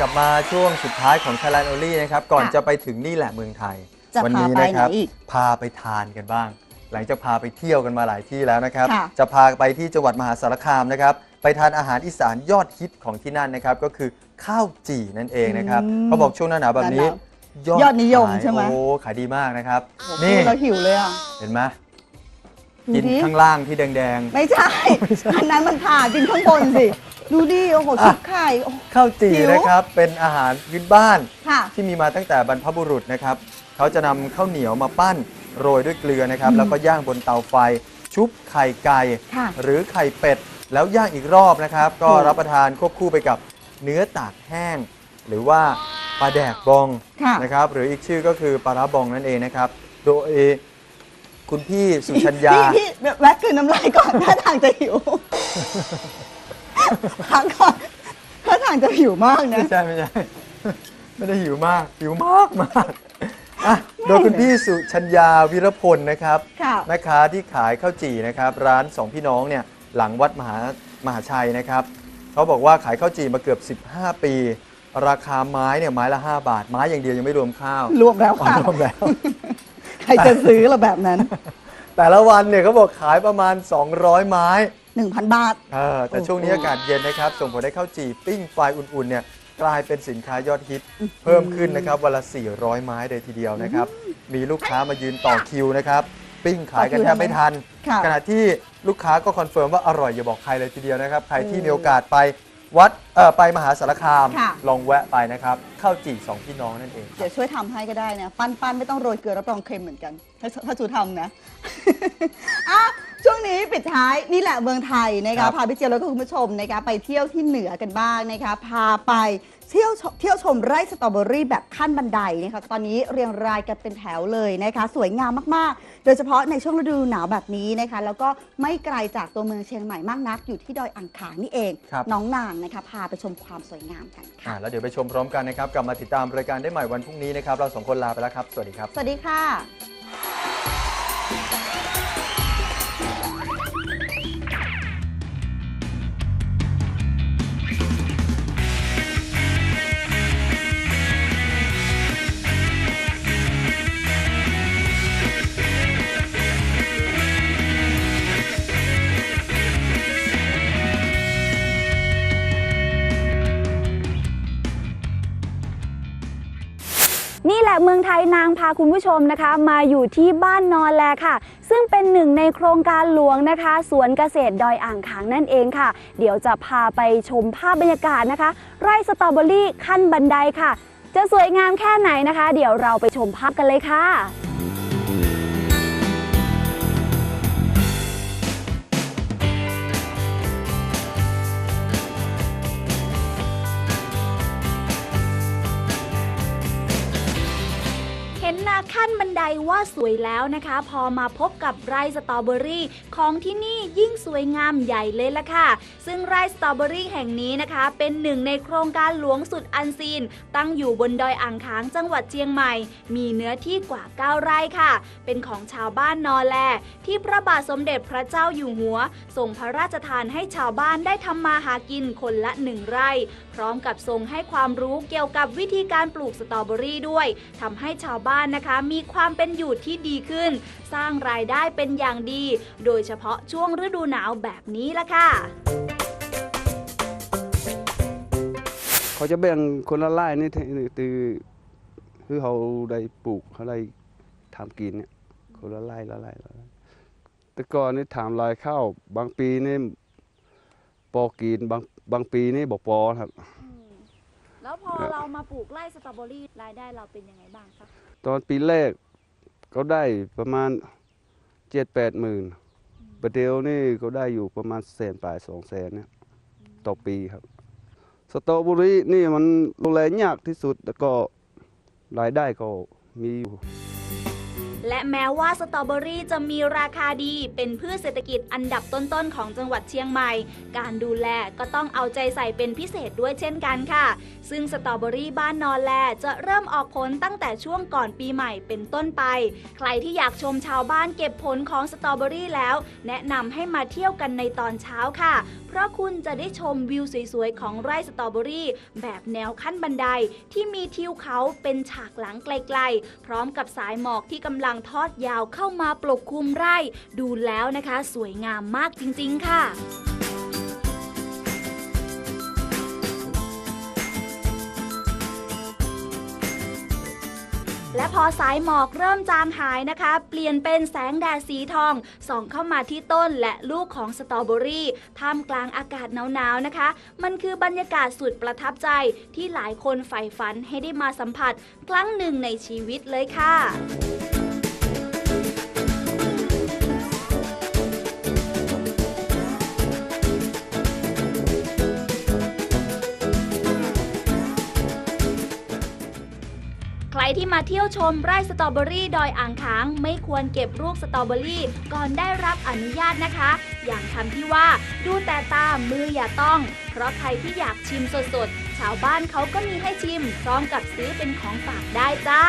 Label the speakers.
Speaker 1: กลับมาช่วงสุดท้ายของ Thailand Only นะครับ ก่อน
Speaker 2: ค่ะ
Speaker 1: จะไปถึงนี่แหละเมืองไทย
Speaker 2: จะ
Speaker 1: วั
Speaker 2: พา
Speaker 1: นี้
Speaker 2: ไป
Speaker 1: นะครั
Speaker 2: ไหนอีก
Speaker 1: พาไปทานกันบ้าง หลังจากพาไปเที่ยวกันมาหลายที่แล้วนะครับ
Speaker 2: ค่ะ
Speaker 1: จะพาไปที่จังหวัดมหาสารคามนะครับ ไปทานอาหารอีสานยอดฮิตของที่นั่นนะครับ ก็คือข้าวจี่นั่นเองนะครับ
Speaker 2: อืม
Speaker 1: เขาบอกช่วงหน้าหนาวแบบนี้
Speaker 2: หนาวยอดนิยม
Speaker 1: ขาย
Speaker 2: ใช่ไหม
Speaker 1: โอ้ขายดีมากนะครับ
Speaker 2: นี่
Speaker 1: นี่
Speaker 2: เราหิวเลยอะ
Speaker 1: เห็นไหม
Speaker 2: ดู
Speaker 1: กิน
Speaker 2: ดิ
Speaker 1: ข้างล่างที่แดง
Speaker 2: ไม่ใช่ อันนั้นมันผ่ากินข้างบนสิ ดูดิ โอ้โหชุบไข่โอ้
Speaker 1: ๆข้าวจี่
Speaker 2: หิว
Speaker 1: นะครับ เป็นอาหารพื้นบ้าน
Speaker 2: ค่ะ
Speaker 1: ที่มีมาตั้งแต่บรรพบุรุษนะครับ เขาจะนำข้าวเหนียวมาปั้นโรยด้วยเกลือนะครับ
Speaker 2: อืม
Speaker 1: แล้วก็ย่างบนเตาไฟ ชุบไข่ไก่
Speaker 2: ค่ะ
Speaker 1: หรือไข่เป็ด แล้วย่างอีกรอบนะครับ ก็
Speaker 2: อืม
Speaker 1: รับประทานควบคู่ไปกับเนื้อตากแห้ง หรือว่าปลาแดกบอง
Speaker 2: ค่ะ
Speaker 1: นะครับ หรืออีกชื่อก็คือปลาร้าบองนั่นเองนะครับ โดย คุณพี่สุชัญญา
Speaker 2: พี่พี่แวะคืนน้ำลายก่อนถ้าทางจะหิวพักก่อนถ้าทางจะหิวมากนะ
Speaker 1: ไม่ใช่ไม่ใช่ ไม่ได้หิวมาก หิวมากมากอะโดยคุณพี่สุชัญญาวิรพลนะครับ
Speaker 2: ค่ะ
Speaker 1: แม่ค้าที่ขายข้าวจี่นะครับ ร้านสองพี่น้องเนี่ยหลังวัดมหามหาชัยนะครับเขาบอกว่าขายข้าวจี่มาเกือบ 15 ปี ราคาไม้เนี่ยไม้ละ 5 บาท ไม้อย่างเดียวยังไม่รวมข้าว
Speaker 2: รวมแล้ว
Speaker 1: อ๋อ
Speaker 2: ค่ะ
Speaker 1: รวมแล้ว
Speaker 2: ใครจะซื้อละแบบนั้น
Speaker 1: แต่ละวันเนี่ยเขาบอกขายประมาณ 200 ไม้
Speaker 2: 1,000 บาท
Speaker 1: เออแต่
Speaker 2: โอ้โห
Speaker 1: ช่วงนี้อากาศเย็นนะครับ ส่งผลให้ข้าวจี่ปิ้งไฟอุ่นๆเนี่ยกลายเป็นสินค้ายอดฮิต เพิ่มขึ้นนะครับวันละ 400 ไม้เลยทีเดียวนะครับ มีลูกค้ามายืนต่อคิวนะครับ ปิ้งขายกันแทบไม่ทัน
Speaker 2: ค่ะ
Speaker 1: ขณะที่ลูกค้าก็คอนเฟิร์มว่าอร่อยอย่าบอกใครเลยทีเดียวนะครับ ใครที่
Speaker 2: อืม
Speaker 1: มีโอกาสไป วัดเอ่อไปมหาสารคาม
Speaker 2: ค่ะ
Speaker 1: ลองแวะไปนะครับข้าวจี่สองพี่น้องนั่นเอง
Speaker 2: เดี๋ยวช่วยทำให้ก็ได้นะ ปั้นปั้นไม่ต้องโรยเกลือรับรองเค็มเหมือนกัน ถ้าถ้าจูทำนะ อะ ช่วงนี้ปิดท้ายนี่แหละเมืองไทยนะ
Speaker 1: ครั
Speaker 2: คะ
Speaker 1: บ
Speaker 2: พาพี่เจียวแล้วก็คุณผู้ชมนะคะไปเที่ยวที่เหนือกันบ้างนะคะพาไปเที่ยวชเที่ยวชมไร่สตรอเบอรี่แบบขั้นบันไดนะคะตอนนี้เรียงรายกันเป็นแถวเลยนะคะ สวยงามมากๆ โดยเฉพาะในช่วงฤดูหนาวแบบนี้นะคะ แล้วก็ไม่ไกลจากตัวเมืองเชียงใหม่มากนัก อยู่ที่ดอยอ่างขางนี่เอง
Speaker 1: ครับ
Speaker 2: น้องนางนะคะ พาไปชมความสวยงามกันค่ะ
Speaker 1: อ่าแล้วเดี๋ยวไปชมพร้อมกันนะครับ กลับมาติดตามรายการได้ใหม่วันพรุ่งนี้นะครับ เราสองคนลาไปแล้วครับ สวัสดีครับ
Speaker 2: สวัสดีค่ะ
Speaker 3: แหละเมืองไทยนางพาคุณผู้ชมนะคะ มาอยู่ที่บ้านนอนแลค่ะ ซึ่งเป็นหนึ่งในโครงการหลวงนะคะ สวนเกษตรดอยอ่างขางนั่นเองค่ะ เดี๋ยวจะพาไปชมภาพบรรยากาศนะคะ ไร่สตรอเบอรี่ขั้นบันไดค่ะ จะสวยงามแค่ไหนนะคะ เดี๋ยวเราไปชมภาพกันเลยค่ะ ห็นนาขั้นบันไดว่าสวยแล้วนะคะ พอมาพบกับไร่สตรอเบอรี่ของที่นี่ยิ่งสวยงามใหญ่เลยละค่ะ ซึ่งไร่สตรอเบอรี่แห่งนี้นะคะ เป็นหนึ่งในโครงการหลวงสุดอันซีน ตั้งอยู่บนดอยอ่างขางจังหวัดเชียงใหม่ มีเนื้อที่กว่า 9 ไร่ค่ะ เป็นของชาวบ้านนอแล ที่พระบาทสมเด็จพระเจ้าอยู่หัวทรงพระราชทานให้ชาวบ้านได้ทำมาหากินคนละหนึ่งไร่ พร้อมกับทรงให้ความรู้เกี่ยวกับวิธีการปลูกสตรอเบอรี่ด้วยทำให้ชาวบ้านนะคะ มีความเป็นอยู่ที่ดีขึ้น สร้างรายได้เป็นอย่างดี โดยเฉพาะช่วงฤดูหนาวแบบนี้ละค่ะ
Speaker 4: เขาจะแบ่งคนละไร่นี่ตือคือเขาได้ปลูกเขาได้ทำกินเนี่ยคนละไร่ละไร่ละไร่แต่ก่อนนี่ถามลายข้าวบางปีนี่ปอกินบางบางปีนี่บอกปอครับ
Speaker 3: แล้วพอเรามาปลูกไร่สตรอเบอรี่รายได้เราเป็นยังไงบ้างครับ
Speaker 4: ตอนปีแรกเขาได้ประมาณเจ็ดแปดหมื่นประเดี๋ยวนี่เขาได้อยู่ประมาณแสนปลายสองแสนเนี่ยต่อปีครับ สตรอเบอรี่นี่มันดูแลยากที่สุดแล้วก็รายได้ก็มีอยู่
Speaker 3: และแม้ว่าสตรอเบอรี่จะมีราคาดี เป็นพืชเศรษฐกิจอันดับต้นๆ ของจังหวัดเชียงใหม่ การดูแลก็ต้องเอาใจใส่เป็นพิเศษด้วยเช่นกันค่ะ ซึ่งสตรอเบอรี่บ้านนอนแลจะเริ่มออกผลตั้งแต่ช่วงก่อนปีใหม่เป็นต้นไป ใครที่อยากชมชาวบ้านเก็บผลของสตรอเบอรี่แล้ว แนะนำให้มาเที่ยวกันในตอนเช้าค่ะ เพราะคุณจะได้ชมวิวสวยๆของไร่สตรอเบอรี่ แบบแนวขั้นบันไดที่มีทิวเขาเป็นฉากหลังไกลๆ พร้อมกับสายหมอกที่กำลังทอดยาวเข้ามาปกคลุมไร่ ดูแล้วนะคะ สวยงามมากจริง ๆ ค่ะและพอสายหมอกเริ่มจางหายนะคะ เปลี่ยนเป็นแสงแดดสีทอง ส่องเข้ามาที่ต้นและลูกของสตรอเบอรี่ท่ามกลางอากาศหนาวๆนะคะ มันคือบรรยากาศสุดประทับใจที่หลายคนใฝ่ฝันให้ได้มาสัมผัส ครั้งหนึ่งในชีวิตเลยค่ะ รที่มาเที่ยวชมไร่สตรอเบอรี่ดอยอ่างค้าง ไม่ควรเก็บลูกสตรอเบอรี่ ก่อนได้รับอนุญาตนะคะ อย่างคำที่ว่าดูแต่ตามืออย่าต้อง เพราะใครที่อยากชิมสดๆ ชาวบ้านเขาก็มีให้ชิม พร้อมกับซื้อเป็นของฝากได้จ้า